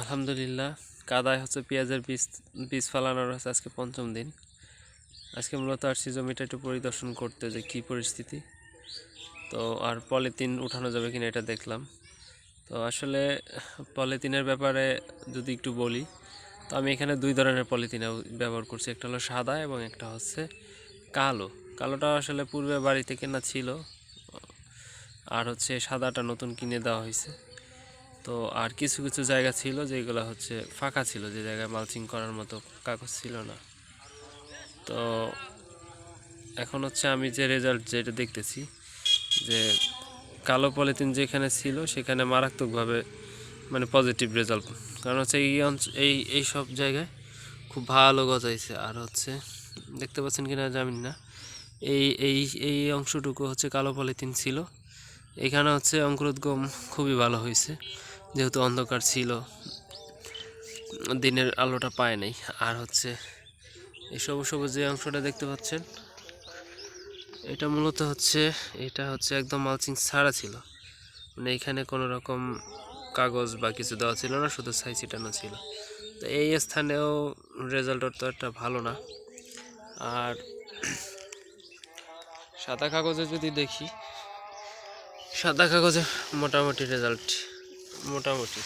আলহামদুলিল্লাহ, কাদায় হচ্ছে পেঁয়াজের বীজ বীজ ফালানোর হচ্ছে আজকে পঞ্চম দিন। আজকে মূলত আসছি জমিটা একটু পরিদর্শন করতে যে কী পরিস্থিতি। তো আর পলিথিন উঠানো যাবে কিনা এটা দেখলাম। তো আসলে পলিথিনের ব্যাপারে যদি একটু বলি, তো আমি এখানে দুই ধরনের পলিথিন ব্যবহার করছি। একটা হলো সাদা এবং একটা হচ্ছে কালো। কালোটা আসলে পূর্বে বাড়িতে কেনা ছিল। আর হচ্ছে সাদাটা নতুন কিনে দেওয়া হয়েছে। তো আর কিছু কিছু জায়গা ছিল যেগুলো হচ্ছে ফাঁকা ছিল, যে জায়গায় মালচিং করার মতো কাগজ ছিল না। তো এখন হচ্ছে আমি যে রেজাল্ট যেটা দেখতেছি, যে কালো পলিথিন যেখানে ছিল সেখানে মারাত্মকভাবে মানে পজিটিভ রেজাল্ট কারণ হচ্ছে এই অঞ্চ, এই এই সব জায়গায় খুব ভালো গজাইছে আর হচ্ছে দেখতে পাচ্ছেন কিনা জানি না। এই এই এই অংশটুকু হচ্ছে কালো পলিথিন ছিল। এখানে হচ্ছে অঙ্কুরোদ্গম খুবই ভালো হয়েছে। যেহেতু অন্ধকার ছিল, দিনের আলোটা পায় নাই। আর হচ্ছে এই সবুজ সবুজ যে অংশটা দেখতে পাচ্ছেন, এটা মূলত হচ্ছে, এটা হচ্ছে একদম মালচিং ছাড়া ছিল। মানে এখানে কোনো রকম কাগজ বা কিছু দেওয়া ছিল না, শুধু ছাই ছিটানো ছিল। তো এই স্থানেও রেজাল্ট তো একটা ভালো না। আর সাদা কাগজে যদি দেখি, সাদা কাগজে মোটামুটি রেজাল্ট মোটামুটি।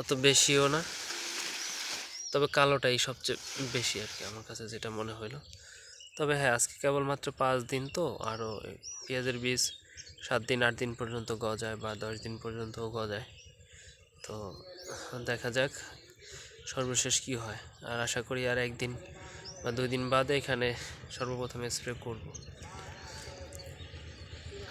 অত বেশিও না। তবে কালোটাই সবচেয়ে বেশি আর কি আমার কাছে যেটা মনে হলো তবে হ্যাঁ আজকে কেবলমাত্র পাঁচ দিন তো, আরও পেঁয়াজের বীজ সাত দিন, আট দিন পর্যন্ত গজায় বা দশ দিন পর্যন্তও গজায়। তো দেখা যাক সর্বশেষ কি হয়। আর আশা করি আর একদিন বা দুই দিন বাদে এখানে সর্বপ্রথম স্প্রে করব।